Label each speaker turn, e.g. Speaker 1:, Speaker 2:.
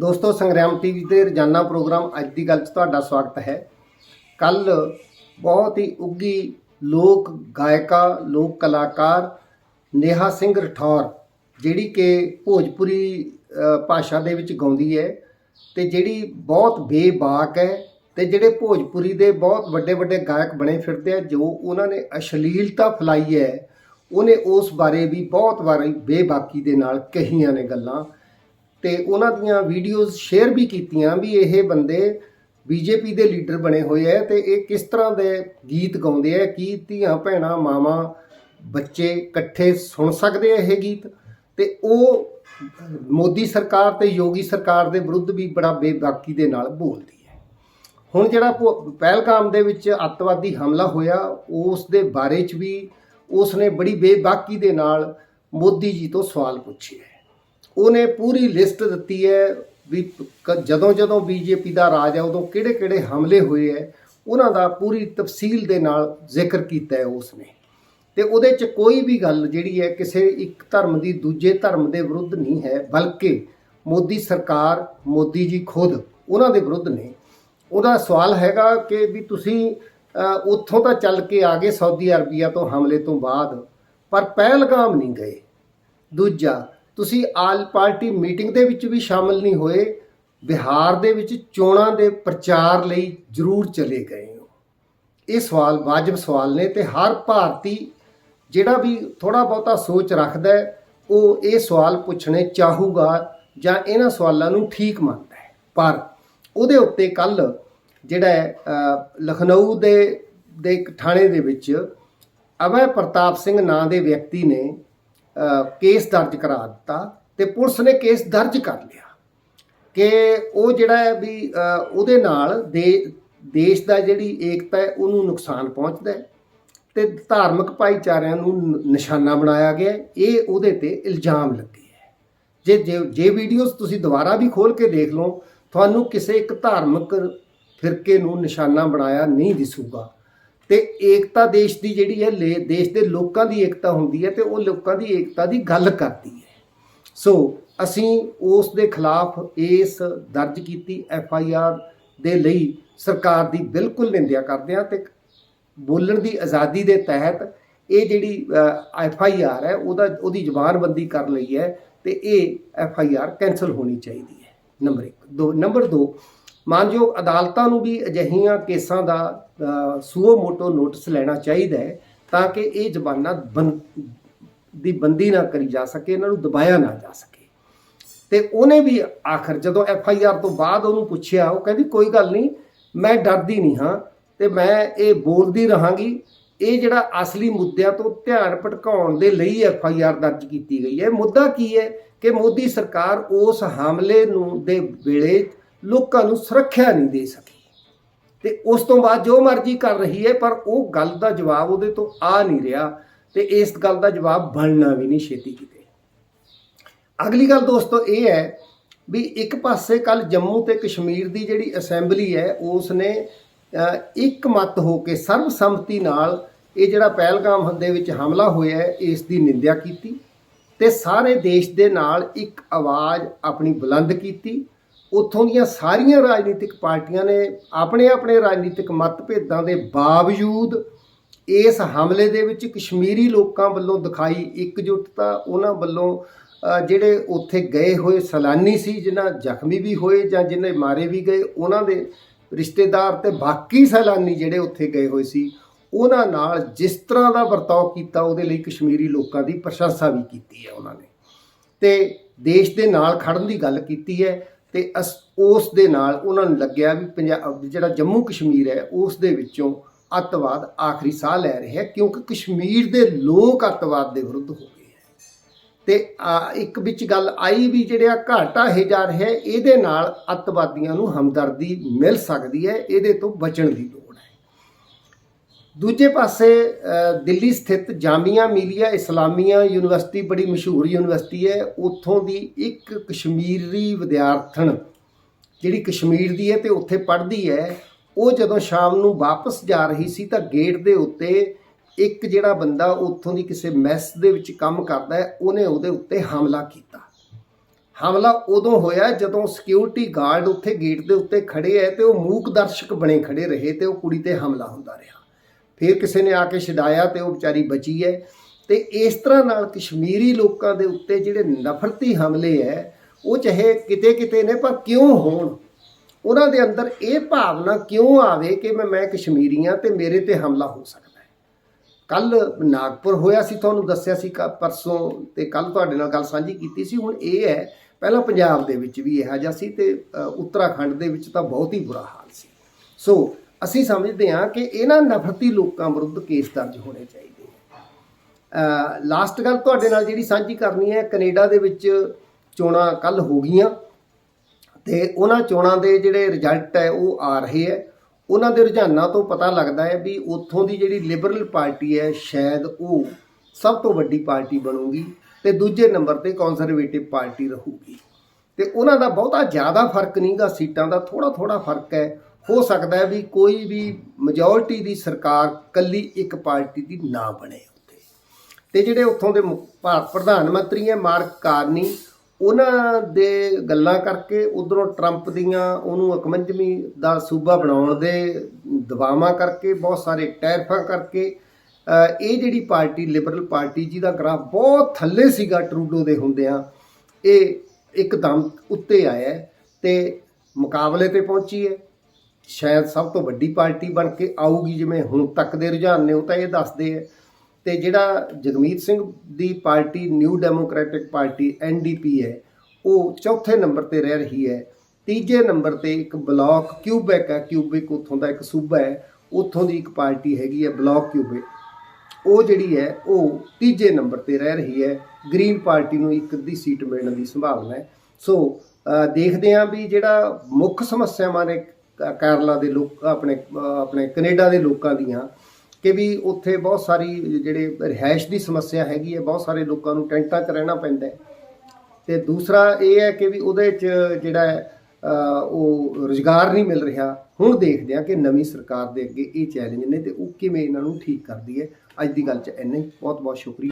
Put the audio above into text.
Speaker 1: ਦੋਸਤੋ, ਸੰਗਰਾਮ ਟੀਵੀ ਤੇ ਰੋਜ਼ਾਨਾ ਪ੍ਰੋਗਰਾਮ ਅੱਜ ਦੀ ਗੱਲ 'ਚ ਤੁਹਾਡਾ ਸਵਾਗਤ ਹੈ। ਕੱਲ ਬਹੁਤ ਹੀ ਉੱਗੀ ਲੋਕ ਗਾਇਕਾ, ਲੋਕ ਕਲਾਕਾਰ ਨੇਹਾ ਸਿੰਘ ਰਠੌਰ, ਜਿਹੜੀ ਕਿ ਭੋਜਪੁਰੀ ਭਾਸ਼ਾ ਦੇ ਵਿੱਚ ਗਾਉਂਦੀ ਹੈ ਤੇ ਜਿਹੜੀ ਬਹੁਤ ਬੇਬਾਕ ਹੈ ਤੇ ਜਿਹੜੇ ਭੋਜਪੁਰੀ ਦੇ ਬਹੁਤ ਵੱਡੇ ਵੱਡੇ ਗਾਇਕ ਬਣੇ ਫਿਰਦੇ ਆ, ਜੋ ਉਹਨਾਂ ਨੇ ਅਸ਼ਲੀਲਤਾ ਫੈਲਾਈ ਹੈ, ਉਹਨੇ ਉਸ ਬਾਰੇ ਵੀ ਬਹੁਤ ਵਾਰੀ ਬੇਬਾਕੀ ਦੇ ਨਾਲ ਕਹੀਆਂ ਨੇ ਗੱਲਾਂ। ਤੇ ਉਹਨਾਂ ਦੀਆਂ ਵੀਡੀਓਜ਼ ਸ਼ੇਅਰ ਵੀ ਕੀਤੀਆਂ ਵੀ ਇਹ ਬੰਦੇ ਬੀਜੇਪੀ ਦੇ ਲੀਡਰ ਬਣੇ ਹੋਏ ਐ ਤੇ ਇਹ ਕਿਸ ਤਰ੍ਹਾਂ ਦੇ ਗੀਤ ਗਾਉਂਦੇ ਐ ਕੀ ਧੀਆਂ ਭੈਣਾਂ ਮਾਵਾਂ ਬੱਚੇ ਇਕੱਠੇ ਸੁਣ ਸਕਦੇ ਐ ਇਹ ਗੀਤ? ਤੇ ਉਹ ਮੋਦੀ ਸਰਕਾਰ ਤੇ ਯੋਗੀ ਸਰਕਾਰ ਦੇ ਵਿਰੁੱਧ ਵੀ ਬੜਾ ਬੇਬਾਕੀ ਦੇ ਨਾਲ ਬੋਲਦੀ ਹੈ। ਹੁਣ ਜਿਹੜਾ ਭੋ- ਪਹਿਲਗਾਮ ਦੇ ਵਿੱਚ ਅੱਤਵਾਦੀ ਹਮਲਾ ਹੋਇਆ, ਉਸ ਦੇ ਬਾਰੇ ਚ ਵੀ ਉਸ ਨੇ ਬੜੀ ਬੇਬਾਕੀ ਦੇ ਨਾਲ ਮੋਦੀ ਜੀ ਤੋਂ ਸਵਾਲ ਪੁੱਛੇ ਹੈ। ਉਹਨੇ ਪੂਰੀ ਲਿਸਟ ਦਿੱਤੀ ਹੈ ਵੀ ਕ- ਜਦੋਂ ਜਦੋਂ ਬੀਜੇਪੀ ਦਾ ਰਾਜ ਹੈ, ਉਦੋਂ ਕਿਹੜੇ ਕਿਹੜੇ ਹਮਲੇ ਹੋਏ ਹੈ, ਉਹਨਾਂ ਦਾ ਪੂਰੀ ਤਫਸੀਲ ਦੇ ਨਾਲ ਜ਼ਿਕਰ ਕੀਤਾ ਹੈ ਉਸਨੇ। ਤੇ ਉਹਦੇ ਚ ਕੋਈ ਵੀ ਗੱਲ ਜਿਹੜੀ ਹੈ, ਕਿਸੇ ਇੱਕ ਧਰਮ ਦੀ ਦੂਜੇ ਧਰਮ ਦੇ ਵਿਰੁੱਧ ਨਹੀਂ ਹੈ, ਬਲਕਿ ਮੋਦੀ ਸਰਕਾਰ, ਮੋਦੀ ਜੀ ਖੁਦ, ਉਹਨਾਂ ਦੇ ਵਿਰੁੱਧ ਨੇ। ਉਹਦਾ ਸਵਾਲ ਹੈਗਾ ਕਿ ਵੀ ਤੁਸੀਂ ਉੱਥੋਂ ਤਾਂ ਚੱਲ ਕੇ ਆ ਗਏ ਸਾਊਦੀ ਅਰਬੀਆ ਤੋਂ ਹਮਲੇ ਤੋਂ ਬਾਅਦ, ਪਰ ਪਹਿਲਗਾਮ ਨਹੀਂ ਗਏ। ਦੂਜਾ ਤੁਸੀਂ ਆਲ ਪਾਰਟੀ ਮੀਟਿੰਗ ਦੇ ਵਿੱਚ ਵੀ ਸ਼ਾਮਲ ਨਹੀਂ ਹੋਏ, ਬਿਹਾਰ ਦੇ ਵਿੱਚ ਚੋਣਾਂ ਦੇ ਪ੍ਰਚਾਰ ਲਈ ਜ਼ਰੂਰ ਚਲੇ ਗਏ ਹੋ। ਇਹ ਸਵਾਲ ਵਾਜਬ ਸਵਾਲ ਨੇ ਤੇ ਹਰ ਭਾਰਤੀ ਜਿਹੜਾ ਵੀ ਥੋੜਾ ਬਹੁਤਾ ਸੋਚ ਰੱਖਦਾ ਹੈ, ਉਹ ਇਹ ਸਵਾਲ ਪੁੱਛਣੇ ਚਾਹੂਗਾ ਜਾਂ ਇਹਨਾਂ ਸਵਾਲਾਂ ਨੂੰ ਠੀਕ ਮੰਨਦਾ ਹੈ। ਪਰ ਉਹਦੇ ਉੱਤੇ ਕੱਲ ਜਿਹੜਾ ਲਖਨਊ ਦੇ ਦੇ ਇੱਕ ਥਾਣੇ ਦੇ ਵਿੱਚ ਅਭੈ ਪ੍ਰਤਾਪ ਸਿੰਘ ਨਾਂ ਦੇ ਵਿਅਕਤੀ ਨੇ ਕੇਸ ਦਰਜ ਕਰਾ ਦਿੱਤਾ ਤੇ ਪੁਲਿਸ ਨੇ ਕੇਸ ਦਰਜ ਕਰ ਲਿਆ ਕਿ ਉਹ ਜਿਹੜਾ ਹੈ ਵੀ ਉਹਦੇ ਨਾਲ ਦੇ, ਦੇਸ਼ ਦਾ ਜਿਹੜੀ ਏਕਤਾ ਹੈ, ਉਹਨੂੰ ਨੁਕਸਾਨ ਪਹੁੰਚਦਾ ਹੈ ਤੇ ਧਾਰਮਿਕ ਭਾਈਚਾਰਿਆਂ ਨੂੰ ਨ- ਨਿਸ਼ਾਨਾ ਬਣਾਇਆ ਗਿਆ ਇਹ ਉਹਦੇ ਤੇ ਇਲਜ਼ਾਮ ਲੱਗੇ ਹੈ। ਜੇ ਜੇ ਜੇ ਵੀਡੀਓਜ਼ ਤੁਸੀਂ ਦੁਬਾਰਾ ਵੀ ਖੋਲ ਕੇ ਦੇਖ ਲਓ, ਤੁਹਾਨੂੰ ਕਿਸੇ ਇੱਕ ਧਾਰਮਿਕ ਫਿਰਕੇ ਨੂੰ ਨਿਸ਼ਾਨਾ ਬਣਾਇਆ ਨਹੀਂ ਦਿਸੂਗਾ। ਤੇ ਏਕਤਾ ਦੇਸ਼ ਦੀ ਜਿਹੜੀ ਹੈ ਲੇ- ਦੇਸ਼ ਦੇ ਲੋਕਾਂ ਦੀ ਏਕਤਾ ਹੁੰਦੀ ਹੈ ਤੇ ਉਹ ਲੋਕਾਂ ਦੀ ਏਕਤਾ ਦੀ ਗੱਲ ਕਰਦੀ ਹੈ। ਸੋ ਅਸੀਂ ਉਸ ਦੇ ਖਿਲਾਫ ਇਸ ਦਰਜ ਕੀਤੀ ਐਫ ਆਈ ਆਰ ਦੇ ਲਈ ਸਰਕਾਰ ਦੀ ਬਿਲਕੁਲ ਨਿੰਦਿਆ ਕਰਦੇ ਹਾਂ ਤੇ ਬੋਲਣ ਦੀ ਆਜ਼ਾਦੀ ਦੇ ਤਹਿਤ ਇਹ ਜਿਹੜੀ ਐਫ ਆਈ ਆਰ ਹੈ, ਉਹਦਾ ਉਹਦੀ ਜ਼ਬਾਨਬੰਦੀ ਕਰ ਲਈ ਹੈ ਤੇ ਇਹ ਐਫ ਆਈ ਆਰ ਕੈਨਸਲ ਹੋਣੀ ਚਾਹੀਦੀ ਹੈ। ਨੰਬਰ 1 ਦੋ ਨੰਬਰ 2 ਮਾਨਯੋਗ ਅਦਾਲਤਾਂ ਨੂੰ ਵੀ ਅਜਿਹੀਆਂ ਕੇਸਾਂ ਦਾ ਸੂਓ ਮੋਟੋ ਨੋਟਿਸ ਲੈਣਾ ਚਾਹੀਦਾ ਹੈ ਤਾਂ ਕਿ ਇਹ ਜ਼ਬਾਨਾਂ ਬੰ- ਦੀ ਬੰਦੀ ਨਾ ਕਰੀ ਜਾ ਸਕੇ, ਇਹਨਾਂ ਨੂੰ ਦਬਾਇਆ ਨਾ ਜਾ ਸਕੇ। ਤੇ ਉਹਨੇ ਵੀ ਆਖਰ ਜਦੋਂ ਐਫ ਆਈ ਆਰ ਤੋਂ ਬਾਅਦ ਉਹਨੂੰ ਪੁੱਛਿਆ, ਉਹ ਕਹਿੰਦੀ, ਕੋਈ ਗੱਲ ਨਹੀਂ, ਮੈਂ ਡਰਦੀ ਨਹੀਂ ਹਾਂ ਤੇ ਮੈਂ ਇਹ ਬੋਲਦੀ ਰਹਾਂਗੀ। ਇਹ ਜਿਹੜਾ ਅਸਲੀ ਮੁੱਦਿਆਂ ਤੋਂ ਧਿਆਨ ਭਟਕਾਉਣ ਦੇ ਲਈ ਐਫ ਆਈ ਆਰ ਦਰਜ ਕੀਤੀ ਗਈ ਹੈ। ਮੁੱਦਾ ਕੀ ਹੈ ਕਿ ਮੋਦੀ ਸਰਕਾਰ ਉਸ ਹਮਲੇ ਨੂੰ ਦੇ ਵੇਲੇ ਲੋਕਾਂ ਨੂੰ ਸੁਰੱਖਿਆ ਨਹੀਂ ਦੇ ਸਕੀ। ਤੇ ਉਸ ਤੋਂ ਬਾਅਦ ਜੋ ਮਰਜ਼ੀ ਕਰ ਰਹੀ ਹੈ ਪਰ ਉਹ ਗੱਲ ਦਾ ਜਵਾਬ ਉਹਦੇ ਤੋਂ ਆ ਨਹੀਂ ਰਿਹਾ ਤੇ ਇਸ ਗੱਲ ਦਾ ਜਵਾਬ ਬਣਨਾ ਵੀ ਨਹੀਂ ਛੇਤੀ ਕਿਤੇ। ਅਗਲੀ ਗੱਲ ਦੋਸਤੋ ਇਹ ਹੈ ਵੀ ਇੱਕ ਪਾਸੇ ਕੱਲ ਜੰਮੂ ਤੇ ਕਸ਼ਮੀਰ ਦੀ ਜਿਹੜੀ ਅਸੈਂਬਲੀ ਹੈ ਉਸ ਨੇ ਇੱਕ ਮਤ ਹੋ ਕੇ ਸਰਬਸੰਮਤੀ ਨਾਲ ਇਹ ਜਿਹੜਾ ਪਹਿਲਗਾਮ ਦੇ ਵਿੱਚ ਹਮਲਾ ਹੋਇਆ ਹੈ, ਇਸ ਦੀ ਨਿੰਦਿਆ ਕੀਤੀ ਤੇ ਸਾਰੇ ਦੇਸ਼ ਦੇ ਨਾਲ ਇੱਕ ਆਵਾਜ਼ ਆਪਣੀ ਬੁਲੰਦ ਕੀਤੀ ਉੱਥੋਂ ਦੀਆਂ ਸਾਰੀਆਂ ਰਾਜਨੀਤਿਕ ਪਾਰਟੀਆਂ ਨੇ ਆਪਣੇ ਆਪਣੇ ਰਾਜਨੀਤਿਕ ਮਤਭੇਦਾਂ ਦੇ ਬਾਵਜੂਦ ਇਸ ਹਮਲੇ ਦੇ ਵਿੱਚ ਕਸ਼ਮੀਰੀ ਲੋਕਾਂ ਵੱਲੋਂ ਦਿਖਾਈ ਇਕਜੁੱਟਤਾ ਉਹਨਾਂ ਵੱਲੋਂ ਜਿਹੜੇ ਉੱਥੇ ਗਏ ਹੋਏ ਸੈਲਾਨੀ ਸੀ, ਜਿਨ੍ਹਾਂ ਜ਼ਖਮੀ ਵੀ ਹੋਏ ਜਾਂ ਜਿਨ੍ਹਾਂ ਮਾਰੇ ਵੀ ਗਏ, ਉਹਨਾਂ ਦੇ ਰਿਸ਼ਤੇਦਾਰ ਤੇ ਬਾਕੀ ਸੈਲਾਨੀ ਜਿਹੜੇ ਉੱਥੇ ਗਏ ਹੋਏ ਸੀ, ਉਹਨਾਂ ਨਾਲ ਜਿਸ ਤਰ੍ਹਾਂ ਦਾ ਵਰਤਾਓ ਕੀਤਾ, ਉਹਦੇ ਲਈ ਕਸ਼ਮੀਰੀ ਲੋਕਾਂ ਦੀ ਪ੍ਰਸ਼ੰਸਾ ਵੀ ਕੀਤੀ ਹੈ ਉਹਨਾਂ ਨੇ। ਤੇ ਦੇਸ਼ ਦੇ ਨਾਲ ਖੜਨ ਦੀ ਗੱਲ ਕੀਤੀ ਹੈ ਤੇ ਅਸ- ਉਸ ਦੇ ਨਾਲ ਉਹਨਾਂ ਨੂੰ ਲੱਗਿਆ ਵੀ ਪੰਜਾਬ ਜਿਹੜਾ ਜੰਮੂ ਕਸ਼ਮੀਰ ਹੈ, ਉਸ ਦੇ ਵਿੱਚੋਂ ਅੱਤਵਾਦ ਆਖਰੀ ਸਾਹ ਲੈ ਰਿਹਾ ਕਿਉਂਕਿ ਕਸ਼ਮੀਰ ਦੇ ਲੋਕ ਅੱਤਵਾਦ ਦੇ ਵਿਰੁੱਧ ਹੋ ਗਏ ਹੈ। ਤੇ ਇੱਕ ਵਿੱਚ ਗੱਲ ਆਈ ਵੀ ਜਿਹੜਾ ਘਾਟਾ ਇਹ ਜਾ ਰਿਹਾ ਇਹਦੇ ਨਾਲ ਅੱਤਵਾਦੀਆਂ ਨੂੰ ਹਮਦਰਦੀ ਮਿਲ ਸਕਦੀ ਹੈ, ਇਹਦੇ ਤੋਂ ਬਚਣ ਦੀ ਲੋੜ ਦੂਜੇ ਪਾਸੇ ਦਿੱਲੀ ਸਥਿਤ ਜਾਮੀਆ ਮਿਲੀਆ ਇਸਲਾਮੀਆ ਯੂਨੀਵਰਸਿਟੀ ਬੜੀ ਮਸ਼ਹੂਰ ਯੂਨੀਵਰਸਿਟੀ ਹੈ। ਉੱਥੋਂ ਦੀ ਇੱਕ ਕਸ਼ਮੀਰੀ ਵਿਦਿਆਰਥਣ ਜਿਹੜੀ ਕਸ਼ਮੀਰ ਦੀ ਹੈ ਤੇ ਉੱਥੇ ਪੜ੍ਹਦੀ ਹੈ, ਉਹ ਜਦੋਂ ਸ਼ਾਮ ਨੂੰ ਵਾਪਸ ਜਾ ਰਹੀ ਸੀ ਤਾਂ ਗੇਟ ਦੇ ਉੱਤੇ ਇੱਕ ਜਿਹੜਾ ਬੰਦਾ ਉੱਥੋਂ ਦੀ ਕਿਸੇ ਮੈਸ ਦੇ ਵਿੱਚ ਕੰਮ ਕਰਦਾ ਹੈ, ਉਹਨੇ ਉਹਦੇ ਉੱਤੇ ਹਮਲਾ ਕੀਤਾ। ਹਮਲਾ ਉਦੋਂ ਹੋਇਆ ਜਦੋਂ ਸਿਕਿਉਰਿਟੀ ਗਾਰਡ ਉੱਥੇ ਗੇਟ ਦੇ ਉੱਤੇ ਖੜੇ ਐ ਤੇ ਉਹ ਮੂਕ ਦਰਸ਼ਕ ਬਣੇ ਖੜੇ ਰਹੇ ਤੇ ਉਹ ਕੁੜੀ ਤੇ ਹਮਲਾ ਹੁੰਦਾ ਰਿਹਾ। ਫਿਰ ਕਿਸੇ ਨੇ ਆ ਕੇ ਛਡਾਇਆ ਤੇ ਉਹ ਵਿਚਾਰੀ ਬਚੀ ਹੈ। ਤੇ ਇਸ ਤਰ੍ਹਾਂ ਨਾਲ ਕਸ਼ਮੀਰੀ ਲੋਕਾਂ ਦੇ ਉੱਤੇ ਜਿਹੜੇ ਨਫ਼ਰਤੀ ਹਮਲੇ ਹੈ, ਉਹ ਚਾਹੇ ਕਿਤੇ ਕਿਤੇ ਨੇ ਪਰ ਕਿਉਂ ਹੋਣ? ਉਹਨਾਂ ਦੇ ਅੰਦਰ ਇਹ ਭਾਵਨਾ ਕਿਉਂ ਆਵੇ ਕਿ ਮੈਂ ਮੈਂ ਕਸ਼ਮੀਰੀ ਹਾਂ ਤੇ ਮੇਰੇ ਤੇ ਹਮਲਾ ਹੋ ਸਕਦਾ ਹੈ? ਕੱਲ ਨਾਗਪੁਰ ਹੋਇਆ ਸੀ, ਤੁਹਾਨੂੰ ਦੱਸਿਆ ਸੀ ਕ- ਪਰਸੋਂ ਤੇ ਕੱਲ ਤੁਹਾਡੇ ਨਾਲ ਗੱਲ ਸਾਂਝੀ ਕੀਤੀ ਸੀ। ਹੁਣ ਇਹ ਹੈ, ਪਹਿਲਾਂ ਪੰਜਾਬ ਦੇ ਵਿੱਚ ਵੀ ਇਹੋ ਜਿਹਾ ਸੀ ਤੇ ਉੱਤਰਾਖੰਡ ਦੇ ਵਿੱਚ ਤਾਂ ਬਹੁਤ ਹੀ ਬੁਰਾ ਹਾਲ ਸੀ। ਸੋ ਅਸੀਂ ਸਮਝਦੇ ਹਾਂ ਕਿ ਇਹਨਾਂ ਨਫ਼ਰਤੀ ਲੋਕਾਂ ਵਿਰੁੱਧ ਕੇਸ ਦਰਜ ਹੋਣੇ ਚਾਹੀਦੇ ਲਾਸਟ ਗੱਲ ਤੁਹਾਡੇ ਨਾਲ ਜਿਹੜੀ ਸਾਂਝੀ ਕਰਨੀ ਹੈ, ਕੈਨੇਡਾ ਦੇ ਵਿੱਚ ਚੋਣਾਂ ਕੱਲ ਹੋ ਗਈਆਂ ਤੇ ਉਹਨਾਂ ਚੋਣਾਂ ਦੇ ਜਿਹੜੇ ਰਿਜ਼ਲਟ ਹੈ, ਉਹ ਆ ਰਹੇ ਹੈ। ਉਹਨਾਂ ਦੇ ਰੁਝਾਨਾਂ ਤੋਂ ਪਤਾ ਲੱਗਦਾ ਹੈ ਵੀ ਉੱਥੋਂ ਦੀ ਜਿਹੜੀ ਲਿਬਰਲ ਪਾਰਟੀ ਹੈ, ਸ਼ਾਇਦ ਉਹ ਸਭ ਤੋਂ ਵੱਡੀ ਪਾਰਟੀ ਬਣੂਗੀ ਤੇ ਦੂਜੇ ਨੰਬਰ ਤੇ ਕੰਜ਼ਰਵੇਟਿਵ ਪਾਰਟੀ ਰਹੂਗੀ। ਤੇ ਉਹਨਾਂ ਦਾ ਬਹੁਤਾ ਜ਼ਿਆਦਾ ਫ਼ਰਕ ਨਹੀਂਗਾ, ਸੀਟਾਂ ਦਾ ਥੋੜਾ ਥੋੜਾ ਫ਼ਰਕ ਹੈ। ਹੋ ਸਕਦਾ ਹੈ ਵੀ ਕੋਈ ਵੀ ਮੈਜੋਰਿਟੀ ਦੀ ਸਰਕਾਰ ਕੱਲੀ ਇੱਕ ਪਾਰਟੀ ਦੀ ਨਾ ਬਣੇ ਉੱਥੇ। ਤੇ ਜਿਹੜੇ ਉੱਥੋਂ ਦੇ ਮੁ- ਭਾਰਤ ਪ੍ਰਧਾਨ ਮੰਤਰੀ ਹੈ, ਮਾਰਕ ਕਾਰਨੀ, ਉਹਨਾਂ ਦੇ ਗੱਲਾਂ ਕਰਕੇ ਉਧਰੋਂ ਟਰੰਪ ਦੀਆਂ ਉਹਨੂੰ 51ਵੀਂ ਦਾ ਸੂਬਾ ਬਣਾਉਣ ਦੇ ਦਬਾਵਾਂ ਕਰਕੇ, ਬਹੁਤ ਸਾਰੇ ਟੈਰਫਾਂ ਕਰਕੇ ਇਹ ਜਿਹੜੀ ਪਾਰਟੀ ਲਿਬਰਲ ਪਾਰਟੀ ਜਿਹਦਾ ਗ੍ਰਾਫ ਬਹੁਤ ਥੱਲੇ ਸੀਗਾ ਟਰੂਡੋ ਦੇ ਹੁੰਦਿਆਂ, ਇਹ ਇੱਕਦਮ ਉੱਤੇ ਆਇਆ ਹੈ ਤੇ ਮੁਕਾਬਲੇ ਤੇ ਪਹੁੰਚੀ ਹੈ। ਸ਼ਾਇਦ ਸਭ ਤੋਂ ਵੱਡੀ ਪਾਰਟੀ ਬਣ ਕੇ ਆਊਗੀ ਜਿਵੇਂ ਹੁਣ ਤੱਕ ਦੇ ਰੁਝਾਨ ਨੇ, ਉਹ ਤਾਂ ਇਹ ਦੱਸਦੇ ਆ। ਤੇ ਜਿਹੜਾ ਜਗਮੀਤ ਸਿੰਘ ਦੀ party new democratic party NDP ਹੈ, ਉਹ ਚੌਥੇ ਨੰਬਰ ਤੇ ਰਹਿ ਰਹੀ ਹੈ। ਤੀਜੇ ਨੰਬਰ ਤੇ ਇੱਕ ਬਲਾਕ ਕਿਊਬੈਕ ਹੈ ਕਿਊਬਿਕ ਉੱਥੋਂ ਦਾ ਇੱਕ ਸੂਬਾ ਹੈ, ਉੱਥੋਂ ਦੀ ਇੱਕ ਪਾਰਟੀ ਹੈਗੀ ਹੈ, ਬਲਾਕ ਕਿਊਬਿਕ ਉਹ ਜਿਹੜੀ ਹੈ, ਉਹ ਤੀਜੇ ਨੰਬਰ ਤੇ ਰਹਿ ਰਹੀ ਹੈ। ਗ੍ਰੀਨ ਪਾਰਟੀ ਨੂੰ ਇੱਕ ਅੱਧੀ ਸੀਟ ਮਿਲਣ ਦੀ ਸੰਭਾਵਨਾ ਹੈ। ਸੋ ਦੇਖਦੇ ਹਾਂ ਵੀ ਜਿਹੜਾ ਮੁੱਖ ਸਮੱਸਿਆਵਾਂ ਨੇ ਕੇਰਲਾ ਦੇ ਲੋਕ, ਆਪਣੇ ਆਪਣੇ ਕੈਨੇਡਾ ਦੇ ਲੋਕਾਂ ਦੀਆਂ ਕਿ ਵੀ ਉੱਥੇ ਬਹੁਤ ਸਾਰੀ ਜਿਹੜੇ ਰਿਹਾਇਸ਼ ਦੀ ਸਮੱਸਿਆ ਹੈਗੀ ਹੈ, ਬਹੁਤ ਸਾਰੇ ਲੋਕਾਂ ਨੂੰ ਟੈਂਟਾਂ 'ਚ ਰਹਿਣਾ ਪੈਂਦਾ ਹੈ। ਤੇ ਦੂਸਰਾ ਇਹ ਹੈ ਕਿ ਵੀ ਉਹਦੇ 'ਚ ਜਿਹੜਾ ਉਹ ਰੁਜ਼ਗਾਰ ਨਹੀਂ ਮਿਲ ਰਿਹਾ। ਹੁਣ ਦੇਖਦੇ ਹਾਂ ਕਿ ਨਵੀਂ ਸਰਕਾਰ ਦੇ ਅੱਗੇ ਇਹ ਚੈਲੰਜ ਨੇ ਤੇ ਉਹ ਕਿਵੇਂ ਇਹਨਾਂ ਨੂੰ ਠੀਕ ਕਰਦੀ ਹੈ। ਅੱਜ ਦੀ ਗੱਲ 'ਚ ਇੰਨਾ ਹੀ। ਬਹੁਤ ਬਹੁਤ ਸ਼ੁਕਰੀਆ।